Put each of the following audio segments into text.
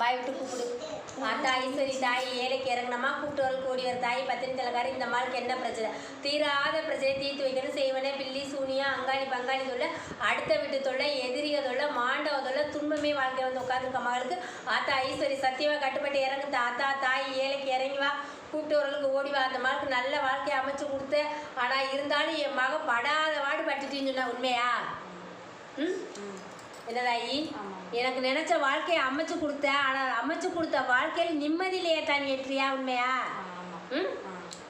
வாய் விட்டு கூப்பிடு. ஆத்தா ஐஸ்வரி தாய் ஏழைக்கு இறங்கினமா கூட்டுவல் ஒரு தாய் பத்தினி இந்த மாளுக்கு என்ன பிரச்சனை? தீராத பிரச்சனை தீர்த்து வைக்கணும் செய்வனே பில்லி சூனியா அங்காளி பங்காளி தொல்லை அடுத்த வீட்டு தொல்லை எதிரிக தொல்லை மாண்டவ தொல்லை துன்பமே வாழ்க்கை வந்து உட்காந்துருக்க மகளுக்கு ஆத்தா ஐஸ்வரி சத்தியமாக கட்டுப்பட்டு இறங்கு தாத்தா தாய் ஏழைக்கு இறங்கி வா கூப்பிட்டவர்களுக்கு ஓடி வா அந்த மாளுக்கு நல்ல வாழ்க்கையை அமைச்சு கொடுத்த ஆனால் இருந்தாலும் என் மகன் படாத வாடு பட்டுட்டின்னு சொன்னா உண்மையா? என்னதாயி? எனக்கு நினைச்ச வாழ்க்கையை அமைச்சு கொடுத்த ஆனால் அமைச்சு கொடுத்த வாழ்க்கையில் நிம்மதியிலேயே தான் ஏற்றியா உண்மையா? ம்?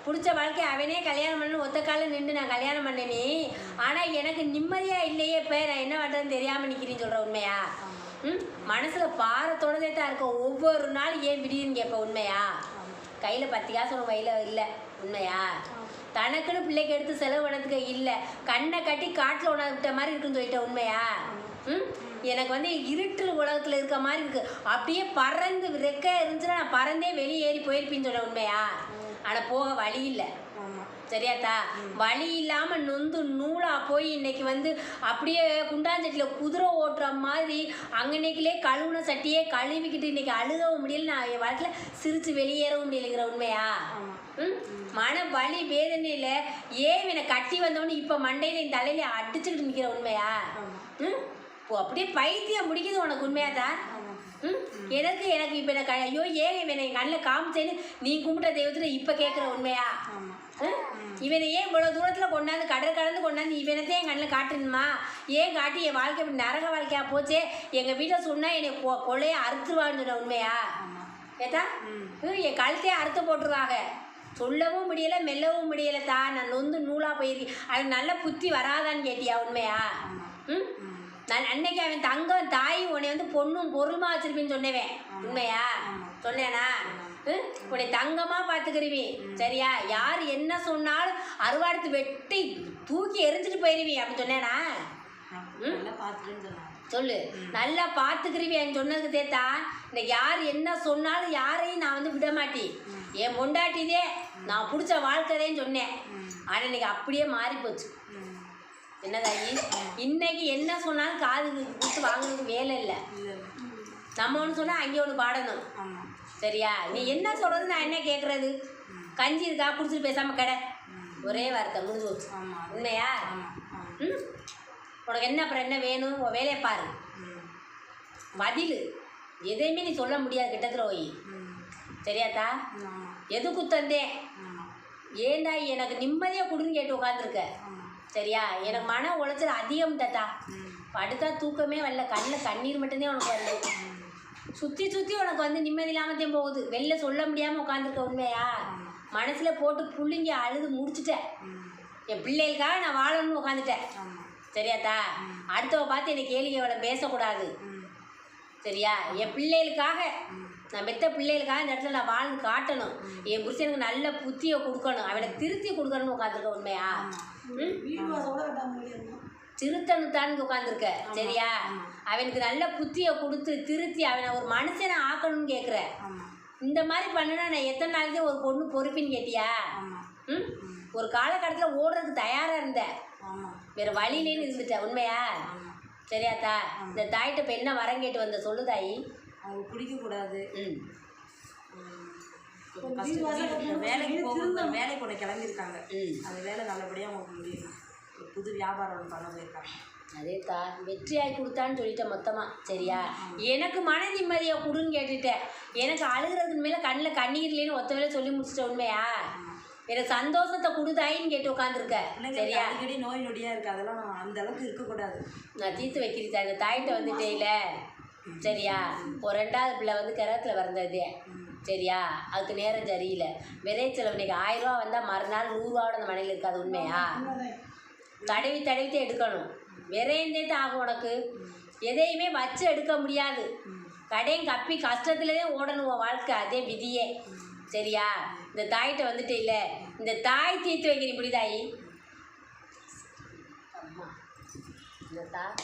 பிடிச்ச வாழ்க்கையை அவனே கல்யாணம் பண்ணு ஒத்த காலில் நின்று நான் கல்யாணம் பண்ணேனே ஆனால் எனக்கு நிம்மதியாக இல்லையே இப்போ நான் என்ன பண்ணுறதுன்னு தெரியாமல் நிற்கிறேன்னு சொல்கிற உண்மையா? ம்? மனசில் பாரத்தோடதே தான் இருக்கும். ஒவ்வொரு நாள் ஏன் விடியுன்னு கேட்ப உண்மையா? கையில் பத்து காசு கையில் இல்லை உண்மையா? தனக்குன்னு பிள்ளைக்கு எடுத்து செலவு பண்ணதுக்கு இல்லை. கண்ணை கட்டி காட்டில் உணவு விட்ட மாதிரி இருக்குன்னு சொல்லிட்ட உண்மையா? எனக்கு வந்து இருட்டில் உலகத்தில் இருக்க மாதிரி இருக்கு. அப்படியே பறந்து ரெக்க இருந்துச்சுன்னா நான் பறந்தே வெளியே ஏறி போயிருப்பேன்னு சொன்ன உண்மையா? ஆனால் போக வழி இல்லை. சரியாத்தா வழி இல்லாமல் நொந்து நூலாக போய் இன்னைக்கு வந்து அப்படியே குண்டாஞ்சட்டியில் குதிரை ஓட்டுற மாதிரி அங்கனைக்கிலே கழுவுன சட்டியே கழுவிக்கிட்டு இன்னைக்கு அழுகவும் முடியல. நான் என் வாழ்க்கையில் சிரித்து வெளியேறவும் முடியலைங்கிற உண்மையா? ம். மன வலி வேதனையில் ஏன் இவனை கட்டி வந்தவொடனே இப்போ மண்டையில் என் தலையில அடிச்சுக்கிட்டு நிற்கிற உண்மையா? ம். இப்போ அப்படியே பைத்தியம் முடிக்குது உனக்கு உண்மையாதா ம்? எனக்கு எனக்கு இப்போ எனக்கு ஐயோ ஏன் இவனை என் கண்ணில் காமிச்சேன்னு நீ கும்பிட்ட தெய்வத்தில் இப்போ கேட்குற உண்மையா? ம்? இவனை ஏன் இவ்வளோ தூரத்தில் கொண்டாந்து கடல் கடந்து கொண்டாந்து இவனத்தையும் என் கண்ணில் காட்டணுமா ஏன் காட்டி என் வாழ்க்கை இப்படி நரக வாழ்க்கையா போச்சே? எங்கள் வீட்டை சொன்னால் என்னை கொ கொலையை அறுத்துருவான்னு சொன்ன உண்மையா? ஏத்தா? ம், என் கழுத்தையே அறுத்து போட்டுருவாங்க. சொல்லவும் முடியல மெல்லவும் முடியல தா. நான் நொந்து நூலாக போயிருக்கேன். அது நல்ல புத்தி வராதான்னு கேட்டியா உண்மையா? ம்? நான் அன்னைக்கு அவன் தங்கம் தாய் உன்னை வந்து பொண்ணும் பொருளுமா வச்சிருப்பேன்னு சொன்னவன் உண்மையா? சொன்னேனா ம்? உன்னை தங்கமா பார்த்துக்கிருவி. சரியா? யார் என்ன சொன்னாலும் அருவாடுத்து வெட்டி தூக்கி எரிஞ்சிட்டு போயிருவி அப்படி சொன்னேனா? சொல்லு. நல்லா பார்த்துக்கிருவியான்னு சொன்னதுக்கு தேத்தா இன்னைக்கு யார் என்ன சொன்னாலும் யாரையும் நான் வந்து விட மாட்டேன். என் பொண்டாட்டிதே நான் பிடிச்ச வாழ்க்கைதேன்னு சொன்னேன். ஆனால் இன்னைக்கு அப்படியே மாறி போச்சு என்னதாயி? இன்னைக்கு என்ன சொன்னாலும் காது கொடுத்து வாங்குறதுக்கு வேலை இல்லை. நம்ம ஒன்று சொன்னால் அங்கே ஒன்று பாடணும். சரியா? நீ என்ன சொல்கிறது நான் என்ன கேட்குறது கஞ்சி இருக்கா? குடிச்சிட்டு பேசாமல் கடை. ஒரே வார்த்தை முடிஞ்சு போச்சு. உண்மையா? ம். உனக்கு என்ன அப்புறம் என்ன வேணும்? உன் வேலையை பாரு. பதில் எதையுமே நீ சொல்ல முடியாது கிட்டத்தில் போய் ம். சரியாத்தா எதுக்கு தந்தேன்? ஏண்டா எனக்கு நிம்மதியாக கொடுன்னு கேட்டு உட்காந்துருக்க சரியா? எனக்கு மன உளைச்சல் அதிகம் தாத்தா. படுத்தா தூக்கமே வரல. கண்ணில் கண்ணீர் மட்டும்தான் உனக்கு வருது. சுற்றி சுற்றி உனக்கு வந்து நிம்மதி இல்லாமத்தையும் போகுது. வெளில சொல்ல முடியாமல் உட்காந்துருக்க உண்மையா? மனசில் போட்டு புள்ளிங்க அழுது முடிச்சிட்டேன். என் பிள்ளைகளுக்காக நான் வாழணும்னு உட்காந்துட்டேன் சரியாத்தா அடுத்தவ பார்த்து என்னை கேள்வி அவளை பேசக்கூடாது. சரியா? என் பிள்ளைகளுக்காக நான் பெத்த பிள்ளைகளுக்காக இந்த இடத்துல நான் வாழ்ந்து காட்டணும். என் புருஷனுக்கு நல்ல புத்தியை கொடுக்கணும். அவனை திருத்தி கொடுக்கணும்னு உட்காந்துருக்க உண்மையா? ம்? முடியாது திருத்தணுத்தான்னு உட்காந்துருக்க சரியா? அவனுக்கு நல்ல புத்தியை கொடுத்து திருத்தி அவனை ஒரு மனுஷனை ஆக்கணும்னு கேட்குற இந்த மாதிரி பண்ணுனா நான் எத்தனை நாளைக்கு ஒரு பொண்ணு பொறுப்பின்னு கேட்டியா? ம்? ஒரு காலகட்டத்தில் ஓடுறதுக்கு தயாராக இருந்தேன் ஆமாம் வேற வழியிலேன்னு இருந்துட்டேன் உண்மையா? ஆமாம் சரியாத்தா இந்த தாயிட்ட இப்போ என்ன வரம் கேட்டு வந்த? சொல்லு தாயி. அவங்க குடிக்கக்கூடாது ம். வேலைக்கு போக வேலைக்கு கூட கிளம்பியிருக்காங்க. ம். அந்த வேலை நல்லபடியாக அவங்களுக்கு முடியணும். ஒரு புது வியாபாரம் பண்ண போயிருக்காங்க. அதேத்தா வெற்றியாய் கொடுத்தான்னு சொல்லிட்டேன் மொத்தமாக சரியா? எனக்கு மன நிம்மதியை கொடுன்னு கேட்டுட்டேன். எனக்கு அழுகிறதுக்கு மேலே கண்ணில் கண்ணீர் இல்லைன்னு ஒத்த வேலை சொல்லி முடிச்சிட்ட உண்மையா? எனக்கு சந்தோஷத்தை கொடுதாயின்னு கேட்டு உட்காந்துருக்க சரியா? அடிக்கடி நோய் நொடியாக இருக்குது அதெல்லாம் அந்த அளவுக்கு இருக்கக்கூடாது. நான் தீர்த்து வைக்கிறேன் அந்த தாயிட்ட வந்துட்டேல சரியா? ஒரு ரெண்டாவது பிள்ளை வந்து கிரகத்தில் பிறந்தது. சரியா? அதுக்கு நேரம் சரியில்லை. விரைச்சல் இன்னைக்கு ஆயிரம் ரூபா வந்தால் மறுநாள் நூறுரூவாவோட அந்த மனையில் இருக்காது உண்மையா? தடவி தடவித்து எடுக்கணும். விரைந்தே தான் ஆகும் உனக்கு. எதையுமே வச்சு எடுக்க முடியாது. கடையும் கப்பி கஷ்டத்துலேயே ஓடணும் உன் வாழ்க்கை. அதே விதியே. சரியா? இந்த தாய்கிட்ட வந்துட்டு இல்லை. இந்த தாய் தீர்த்து வைக்கிறேன் இப்படி தாயி இந்த தா